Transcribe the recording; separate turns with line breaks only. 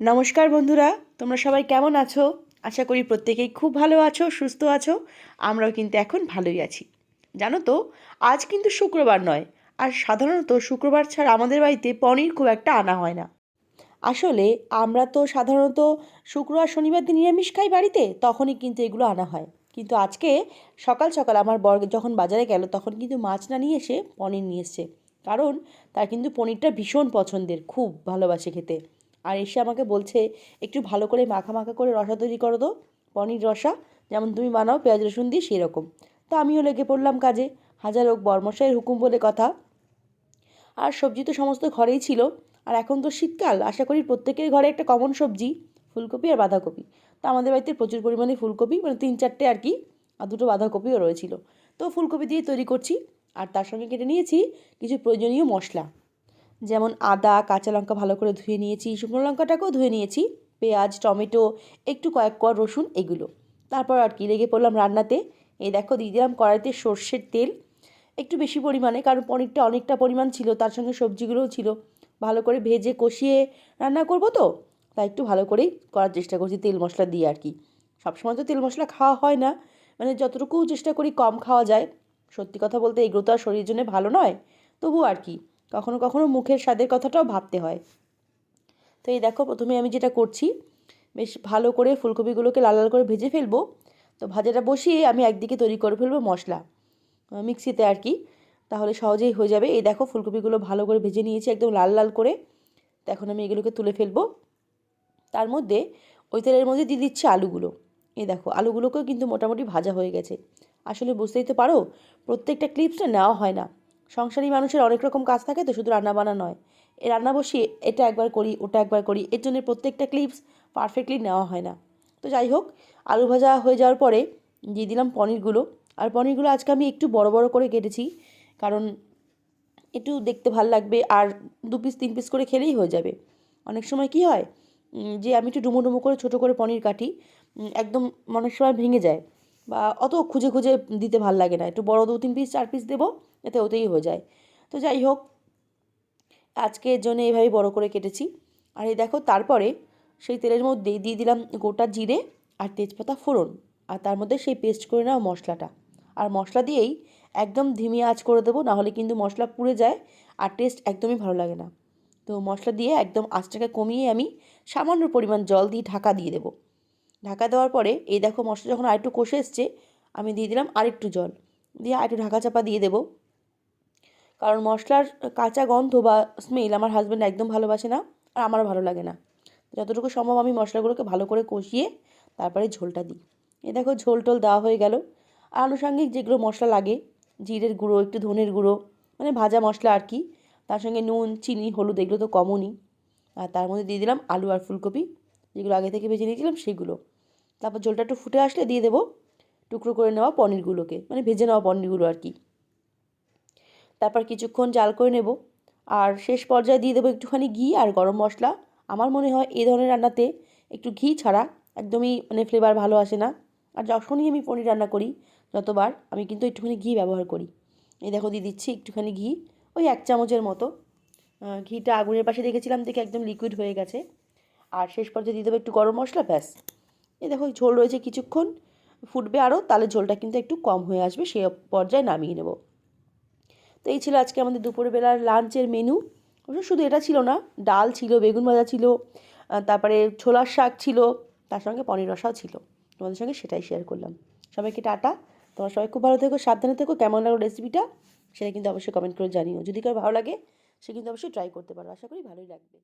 নমস্কার বন্ধুরা, তোমরা সবাই কেমন আছো? আশা করি প্রত্যেকেই খুব ভালো আছো, সুস্থ আছো, আমরাও কিন্তু এখন ভালোই আছি। জানো তো, আজ কিন্তু শুক্রবার নয়, আর সাধারণত শুক্রবার ছাড়া আমাদের বাড়িতে পনির খুব একটা আনা হয় না। আসলে আমরা তো সাধারণত শুক্রবার শনিবার দিন নিরামিষ খাই বাড়িতে, তখনই কিন্তু এগুলো আনা হয়। কিন্তু আজকে সকাল সকাল আমার বর যখন বাজারে গেল, তখন কিন্তু মাছ না নিয়ে এসে পনির নিয়ে এসছে। কারণ তার কিন্তু পনিরটা ভীষণ পছন্দের, খুব ভালোবাসে খেতে। আর এসে আমাকে বলছে, একটু ভালো করে মাখা মাখা করে রসা তৈরি করো তো, পনির রসা, যেমন তুমি বানাও, পেঁয়াজ রসুন দিয়ে সেরকম। তো আমিও লেগে পড়লাম কাজে। হাজার হোক বর্মশাইয়ের হুকুম বলে কথা। আর সবজি তো সমস্ত ঘরেই ছিল। আর এখন তো শীতকাল, আশা করি প্রত্যেকের ঘরে একটা কমন সবজি, ফুলকপি আর বাঁধাকপি। তো আমাদের বাড়িতে প্রচুর পরিমাণে ফুলকপি মানে তিন চারটে আর কি, আর দুটো বাঁধাকপিও রয়েছিল। তো ফুলকপি দিয়ে তৈরি করছি। আর তার সঙ্গে কেটে নিয়েছি কিছু প্রয়োজনীয় মশলা। যেমন আদা, কাঁচা লঙ্কা ভালো করে ধুয়ে নিয়েছি, শুকনো লঙ্কাটাকেও ধুয়ে নিয়েছি, পেঁয়াজ, টমেটো, একটু কয়েক কোয়া রসুন, এগুলো। তারপর আর কি, লেগে পড়লাম রান্নাতে। এই দেখো, দিয়ে দিলাম কড়াইতে সর্ষের তেল। একটু বেশি পরিমাণে, কারণ পনিরটা অনেকটা পরিমাণ ছিল, তার সঙ্গে সবজিগুলোও ছিল। ভালো করে ভেজে কষিয়ে রান্না করব তো? তাই একটু ভালো করেই করার চেষ্টা করছি তেল মশলা দিয়ে আর কি। সবসময় তো তেল মশলা খাওয়া হয় না। মানে যতটুকু চেষ্টা করি কম খাওয়া যায়। সত্যি কথা বলতে, এগুলো তো আর শরীরের জন্য ভালো নয়। তবু আর কি। কখনো কখনো মুখের স্বাদের কথাটাও ভাবতে হয়। তো এই দেখো, প্রথমে আমি যেটা করছি, বেশ ভালো করে ফুলকপিগুলোকে লাল লাল করে ভেজে ফেলব। তো ভাজাটা বসিয়ে আমি একদিকে তৈরি করে ফেলব মশলা মিক্সিতে আর কি। তাহলে সহজেই হয়ে যাবে। এই দেখো, ফুলকপিগুলো ভালো করে ভেজে নিয়েছি একদম লাল লাল করে। তো এখন আমি এগুলোকে তুলে ফেলব। তার মধ্যে ওই তেলের মধ্যে দিয়ে দিচ্ছি আলুগুলো। এই দেখো, আলুগুলোকেও কিন্তু মোটামুটি ভাজা হয়ে গেছে। আসলে বুঝতেই তো পারো, প্রত্যেকটা ক্লিপসটা নেওয়া হয় না। সংসারী মানুষের অনেক রকম কাজ থাকে তো শুধু রান্না রান্নাবান্না নয়। এই রান্না বসিয়ে এটা একবার করি, ওটা একবার করি, এর জন্য প্রত্যেকটা ক্লিপস পারফেক্টলি নেওয়া হয় না। তো যাই হোক, আলু ভাজা হয়ে যাওয়ার পরে দিয়ে দিলাম পনিরগুলো। আর পনিরগুলো আজকে আমি একটু বড় বড় করে কেটেছি, কারণ একটু দেখতে ভালো লাগবে আর দু পিস তিন পিস করে খেলেই হয়ে যাবে। অনেক সময় কি হয় যে আমি একটু ডুমো ডুমো করে ছোটো করে পনির কাটি একদম অনেক সময় ভেঙে যায়। বা অত খুঁজে খুঁজে দিতে ভালো লাগে না। একটু বড় দু তিন পিস চার পিস দেবো, এতে ওতেই হয়ে যায়। তো যাই হোক, আজকের জন্য এইভাবে বড় করে কেটেছি। আর এই দেখো, তারপরে সেই তেলের মধ্যে দিয়ে দিলাম গোটা জিরে আর তেজপাতা ফোড়ন। আর তার মধ্যে সেই পেস্ট করে নেওয়া মশলাটা। আর মশলা দিয়েই একদম ধিমি আঁচ করে দেবো নাহলে কিন্তু মশলা পুড়ে যায় আর টেস্ট একদমই ভালো লাগে না। তো মশলা দিয়ে একদম আঁচটাকে কমিয়ে আমি সামান্য পরিমাণ জল দিয়ে ঢাকা দিয়ে দেবো। ঢাকা দেওয়ার পরে এই দেখো মশলা যখন আরেকটু কষে এসছে, আমি দিয়ে দিলাম আরেকটু জল। দিয়ে আরেকটু ঢাকা চাপা দিয়ে দেবো। কারণ মশলার কাঁচা গন্ধ বা স্মেল আমার হাজব্যান্ড একদম ভালোবাসে না, আর আমারও ভালো লাগে না। যতটুকু সম্ভব আমি মশলাগুলোকে ভালো করে কষিয়ে তারপরে ঝোলটা দিই। এ দেখো ঝোল টোল দেওয়া হয়ে গেল। আর আনুষঙ্গিক যেগুলো মশলা লাগে, জিরের গুঁড়ো, একটু ধনের গুঁড়ো মানে ভাজা মশলা আর কি, তার সঙ্গে নুন, চিনি, হলুদ, এগুলো তো কমনই। আর তার মধ্যে দিয়ে দিলাম আলু আর ফুলকপি, যেগুলো আগে থেকে ভেজে নিয়েছিলাম সেগুলো। তারপর ঝোলটা একটু ফুটে আসলে দিয়ে দেবো টুকরো করে নেওয়া পনিরগুলোকে মানে ভেজে নেওয়া পনিরগুলো আর কি। তারপর কিছুক্ষণ জাল করে নেব। আর শেষ পর্যায়ে দিয়ে দেবো একটুখানি ঘি আর গরম মশলা। আমার মনে হয় এই ধরনের রান্নাতে একটু ঘি ছাড়া একদমই মানে ফ্লেভার ভালো আসে না। আর যখনই আমি পনির রান্না করি, যতবার, আমি কিন্তু একটুখানি ঘি ব্যবহার করি। এই দেখো দিয়ে দিচ্ছি একটুখানি ঘি, ওই এক চামচের মতো। ঘিটা আগুনের পাশে রেখেছিলাম দেখে একদম লিকুইড হয়ে গেছে। আর শেষ পর্যায়ে দিয়ে দেবো একটু গরম মশলা, ব্যাস। এই দেখো ঝোল রয়েছে কিছুক্ষণ, ফুটবে আরও, তাহলে ঝোলটা কিন্তু একটু কম হয়ে আসবে, সে পর্যায়ে নামিয়ে নেব। তো এই ছিল আজকে আমাদের দুপুরবেলার লাঞ্চের মেনু। শুধু এটা ছিল না, ডাল ছিল, বেগুন ভাজা ছিল তারপরে ছোলার শাক ছিল, তার সঙ্গে পনির রসাও ছিল। তোমাদের সঙ্গে সেটাই শেয়ার করলাম। সবাইকে টাটা। তোমার সবাই খুব ভালো থেকো, সাবধানে থেকো, কেমন লাগল রেসিপিটা সেটা কিন্তু অবশ্যই কমেন্ট করে জানিও। যদি কারও ভালো লাগে, সে কিন্তু অবশ্যই ট্রাই করতে পারো। আশা করি ভালোই লাগবে।